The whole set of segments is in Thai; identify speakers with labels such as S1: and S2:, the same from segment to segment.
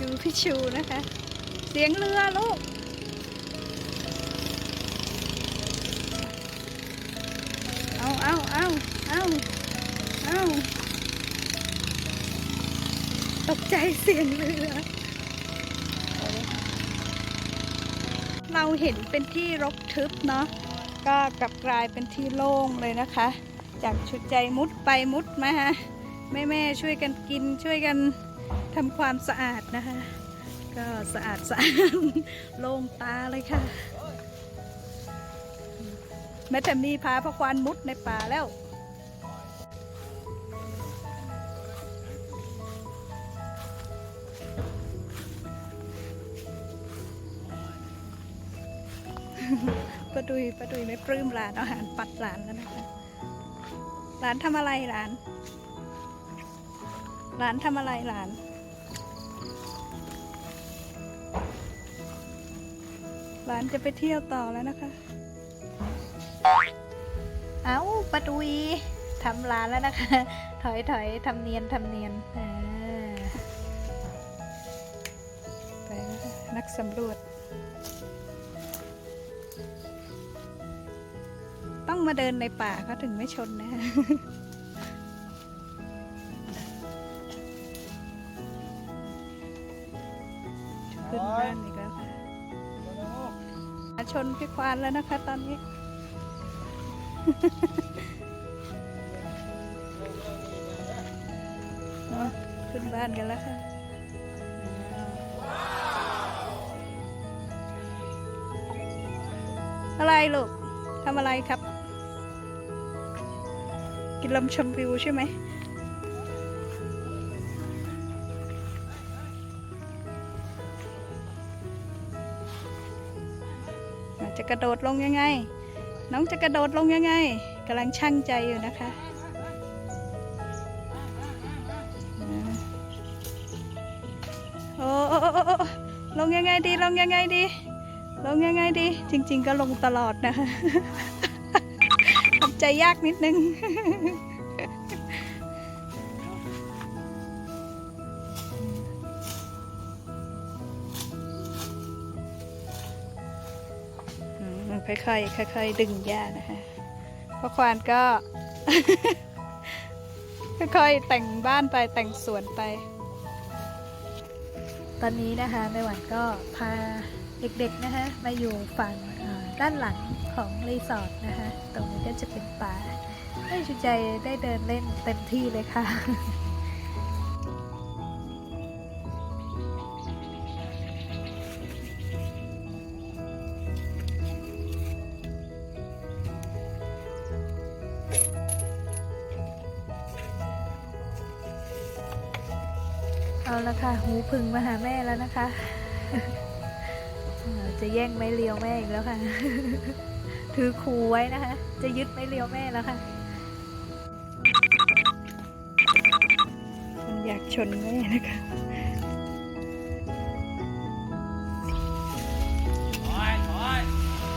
S1: ดูพี่ชูนะคะ เสียงเรือลูก เอาเอาเอาเอาเอาตกใจเสียงเรือ เราเห็นเป็นที่รกทึบเนาะ ก็กลับกลายเป็นที่โล่งเลยนะคะ จากชุดใจมุดไปมุดมาฮะแม่แม่ช่วยกันกินช่วยกัน ทำความสะอาดนะคะ ก็สะอาดสะอาดโล่งตาเลยค่ะ แม่แตมนี่พาพระควานมุดในป่าแล้วป้าดุยป้าดุยไม่ปลื้มหลานอาหารปัดหลานแล้วนะคะหลานทำอะไรหลานหลานทำอะไรหลาน หลานจะไปเที่ยวต่อแล้วนะคะ เอาป้าดุยทำหลานแล้วนะคะ ถอยถอยทำเนียนทำเนียนอ่าไปแล้วค่ะนักสำรวจ ต้องมาเดินในป่าเขาถึงไม่ชนนะฮะขึ้นบ้านอีกแล้วค่ะมาช นพี่ควานแล้วนะคะตอนนี้ ขึ้นบ้านกันแล้วค่ะอะไรลูกทำอะไรครับ กินลมชมวิวใช่ไหม กระโดดลงยังไง น้องจะกระโดดลงยังไงกำลังช่างใจอยู่นะคะโอ้โอ้โอ้โอ้โอ้ลงยังไงดีลงยังไงดี ลงยังไงดี จริง ๆ ก็ลงตลอดนะคะทำใจยากนิดนึง ค่อยๆค่อยๆดึงหญ้านะคะพระควานก็ ค่อยๆแต่งบ้านไปแต่งสวนไป ตอนนี้นะคะแม่หวานก็พาเด็กๆนะคะมาอยู่ฝั่งด้านหลังของรีสอร์ทนะคะตรงนี้ก็จะเป็นป่าให้ชูใจได้เดินเล่นเต็มที่เลยค่ะ เอาละค่ะ หูพึ่งมาหาแม่แล้วนะคะ จะแย่งไม้เลียวแม่อีกแล้วค่ะ ถือคูไว้นะคะ จะยึดไม้เลียวแม่แล้วค่ะมันอยากชนแม่นะคะ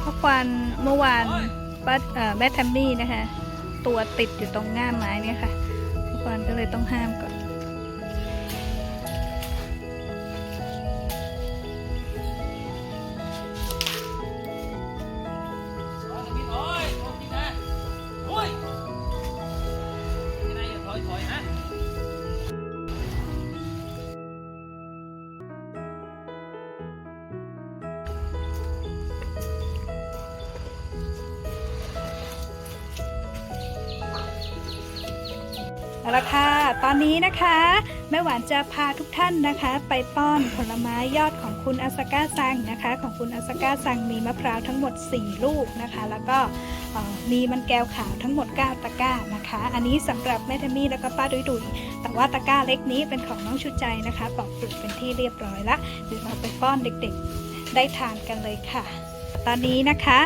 S1: เพราะควันเมื่อวานป้าแม่แทมมี่นะคะ ตัวติดอยู่ตรงง่ามไม้เนี่ยค่ะทุกวันก็เลยต้องห้ามก่อน เอาละค่ะ ตอนนี้นะคะ แม่หวานจะพาทุกท่านนะคะ ไปป้อนผลไม้ยอดของคุณอาสก้าซังนะคะ ของคุณอาสก้าซังมีมะพร้าวทั้งหมด 4 ลูกนะคะ แล้วก็มีมันแก้วขาวทั้งหมด 9 ตะกร้านะคะ อันนี้สำหรับแม่ทมี่แล้วก็ป้าดุยดุยแต่ว่าตะกร้าเล็กนี้เป็นของน้องชุดใจนะคะปอกเปลือกเป็นที่เรียบร้อยละเดี๋ยวเราไปป้อนเด็กๆได้ทานกันเลยค่ะ ตอนนี้นะคะ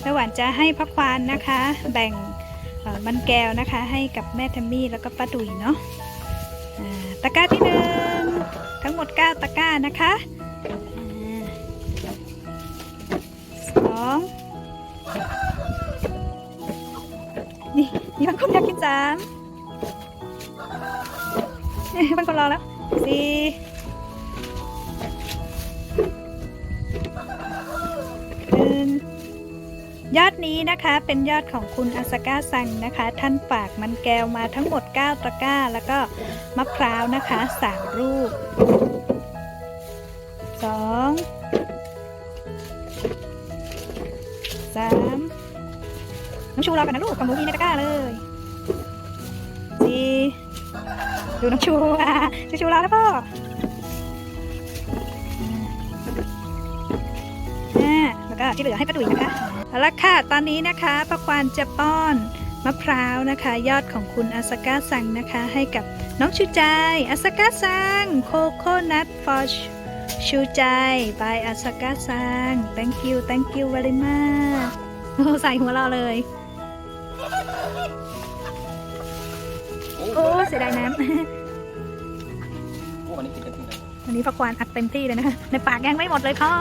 S1: แม่หวานจะให้พักควานนะคะ แบ่ง เอ่อมันแก้วนะคะ ให้กับแม่ทัมมี่แล้วก็ป้าดุยเนาะตะกร้าที่หนึ่งทั้งหมด 9 ตะกร้านะคะอ่าสองนี่นี่บางคนอยากกินสามนี่บางคนรอแล้วสี่ ยอดนี้นะคะเป็นยอดของคุณอาสก้าซังนะคะ ท่านฝากมันแก้วมาทั้งหมด 9 ตะกร้า แล้วก็มะพร้าวนะคะ 3 รูป 2 3 น้องชูรอกันนะลูกกับหมูมีในตะกร้าเลยสี่ดูน้องชูอะชูชูรอแล้วพ่ออ่าแล้วก็ที่เหลือให้ป้าดุยนะคะ เอาละค่ะ ตอนนี้นะคะป้าควานจะป้อนมะพร้าวนะคะ ยอดของคุณอาสก้าซังนะคะ ให้กับน้องชูใจอาสก้าซังโคโคนัท for ชูใจ by อาสก้าซัง thank you thank you very much โอ้ใส่หัวเราเลย โอ้เสียดายน้
S2: โอ้วันนี้กินเต็มที่เลยำ
S1: วันนี้พักควานอัดเต็มที่เลยนะคะในปากยังไม่หมดเลยพ่อ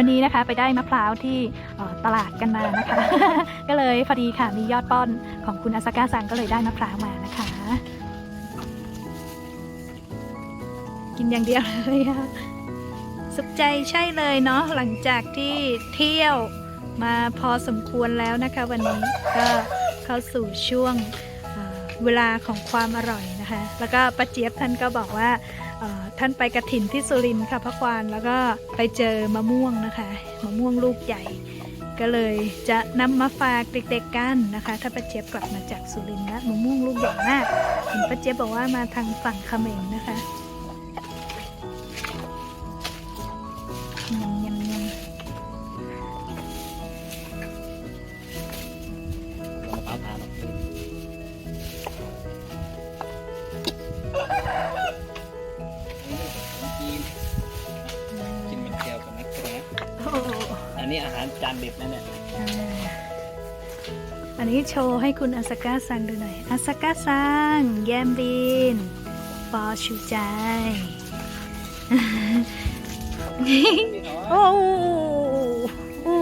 S1: วันนี้นะคะไปได้มะพร้าวที่ตลาดกันมานะคะ ก็เลยพอดีค่ะมียอดป้อนของคุณอาสก้าซังก็เลยได้มะพร้าวมานะคะ กินอย่างเดียวเลยอะสุขใจใช่เลยเนาะหลังจากที่เที่ยวมาพอสมควรแล้วนะคะ วันนี้ก็เข้าสู่ช่วงเวลาของความอร่อย นะคะ แล้วก็ป้าเจี๊ยบท่านก็บอกว่าท่านไปกระถินที่สุรินทร์ค่ะพระควานแล้วก็ไปเจอมะม่วงนะคะมะม่วงลูกใหญ่ ก็เลยจะนำมาฝากเด็กๆกันนะคะ ถ้าป้าเจี๊ยบกลับมาจากสุรินทร์นะมะม่วงลูกใหญ่มากเห็นป้าเจี๊ยบบอกว่ามาทางฝั่งเขมรนะคะ
S2: นนี้
S1: อา
S2: หารจานเด็ดนะเนี่ย
S1: อ่าอันนี้โชว์ให้คุณอาสก้าซังดูหน่อยอาสก้าซังแยมบิน ปอชูใจ โอ้โอ้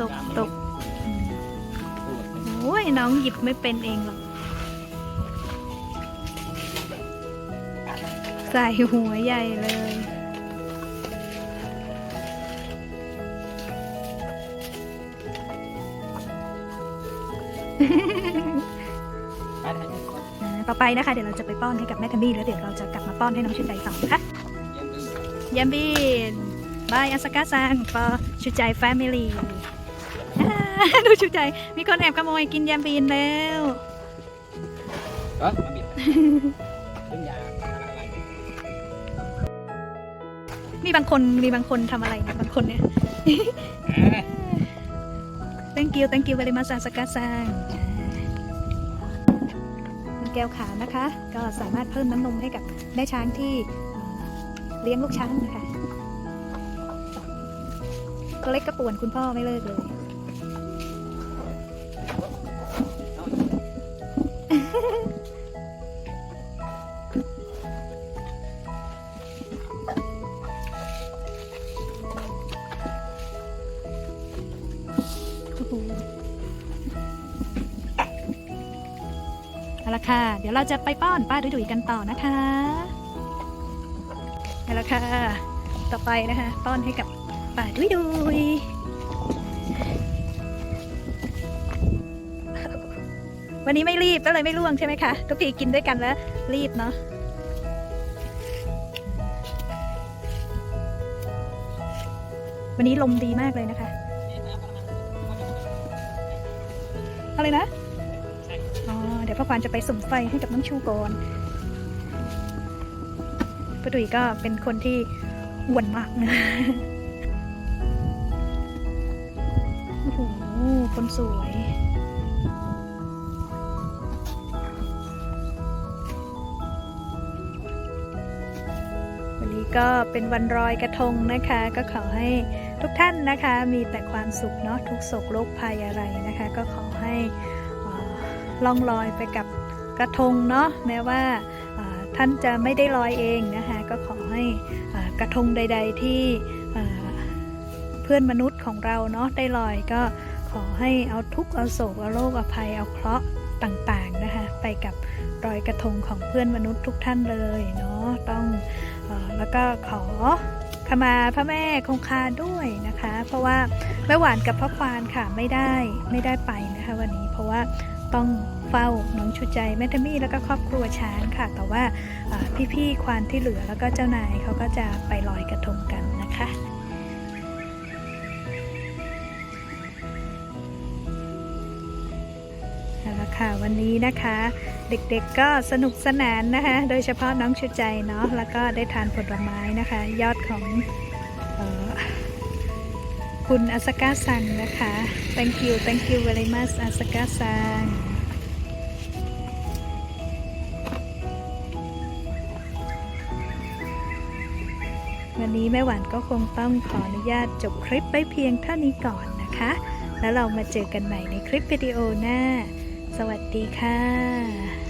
S1: ตกตกอืมโอ้ยน้องหยิบไม่เป็นเองหรอก ใส่หัวใหญ่เลย ต่อไปนะคะ เดี๋ยวเราจะไปป้อนให้กับแม่ทัมมี่แล้วเดี๋ยวเราจะกลับมาป้อนให้น้องชุดใจต่อนะคะ
S2: เยี่ยมเลย
S1: ยัมบินบายอาสกาซัง for ชุดใจ family อ่าดูชุดใจ มีคนแอบขโมยกินยัมบินแล้ว
S2: เออมาบิดเรื่องยาอะไร
S1: มีบางคนมีบางคนทำอะไรนะบางคนเนี่ย
S2: อ่า
S1: thank you thank you very much อาสกาซังมันแก้วขาวนะคะ ก็สามารถเพิ่มน้ำนมให้กับแม่ช้างที่เลี้ยงลูกช้างนะคะก็เล็กกระป่วนคุณพ่อไม่เลิกเลย เอาละค่ะ เดี๋ยวเราจะไปป้อนป้าดุยๆกันต่อนะคะเอาละค่ะ ต่อไปนะคะ ป้อนให้กับป้าดุยๆวันนี้ไม่รีบก็เลยไม่ล่วงใช่ไหมคะ ทุกทีกินด้วยกันแล้ว รีบเนาะวันนี้ลมดีมากเลยนะคะ อะไรนะอ๋อเดี๋ยวพ่อควานจะไปสุ่มไฟให้กับน้องชูก่อนป้าดุยก็เป็นคนที่อ้วนมากนะโอ้โหคนสวยวันนี้ก็เป็นวันรอยกระทงนะคะ ก็ขอให้ ทุกท่านนะคะมีแต่ความสุขเนาะทุกโศกโรคภัยอะไรนะคะ ก็ขอให้ล่องลอยไปกับกระทงเนาะแม้ว่าท่านจะไม่ได้ลอยเองนะคะก็ขอให้กระทงใด ๆ ที่เพื่อนมนุษย์ของเราเนาะได้ลอยก็ขอให้เอาทุกข์เอาโศกเอาโรคเอาภัยเอาเคราะห์ต่างๆนะคะไปกับรอยกระทงของเพื่อนมนุษย์ทุกท่านเลยเนาะต้องอแล้วก็ขอ ขมาพระแม่คงคาด้วยนะคะ เพราะว่าแม่หวานกับพ่อควานค่ะไม่ได้ไม่ได้ไปนะคะวันนี้เพราะว่าต้องเฝ้าน้องชูใจแม่ทมี่แล้วก็ครอบครัวช้างค่ะ แต่ว่าอ่าพี่ๆควานที่เหลือแล้วก็เจ้านายเขาก็จะไปลอยกระทงกัน ค่ะวันนี้นะคะ เด็กๆก็สนุกสนานนะคะ โดยเฉพาะน้องชูใจเนาะแล้วก็ได้ทานผลไม้นะคะ ยอดของออคุณอาสกาซังนะคะ thank you thank you very much อาสกาซังวันนี้แม่หวานก็คงต้องขออนุญาตจบคลิปไว้เพียงเท่านี้ก่อนนะคะ แล้วเรามาเจอกันใหม่ในคลิปวิดีโอหน้า สวัสดีค่ะ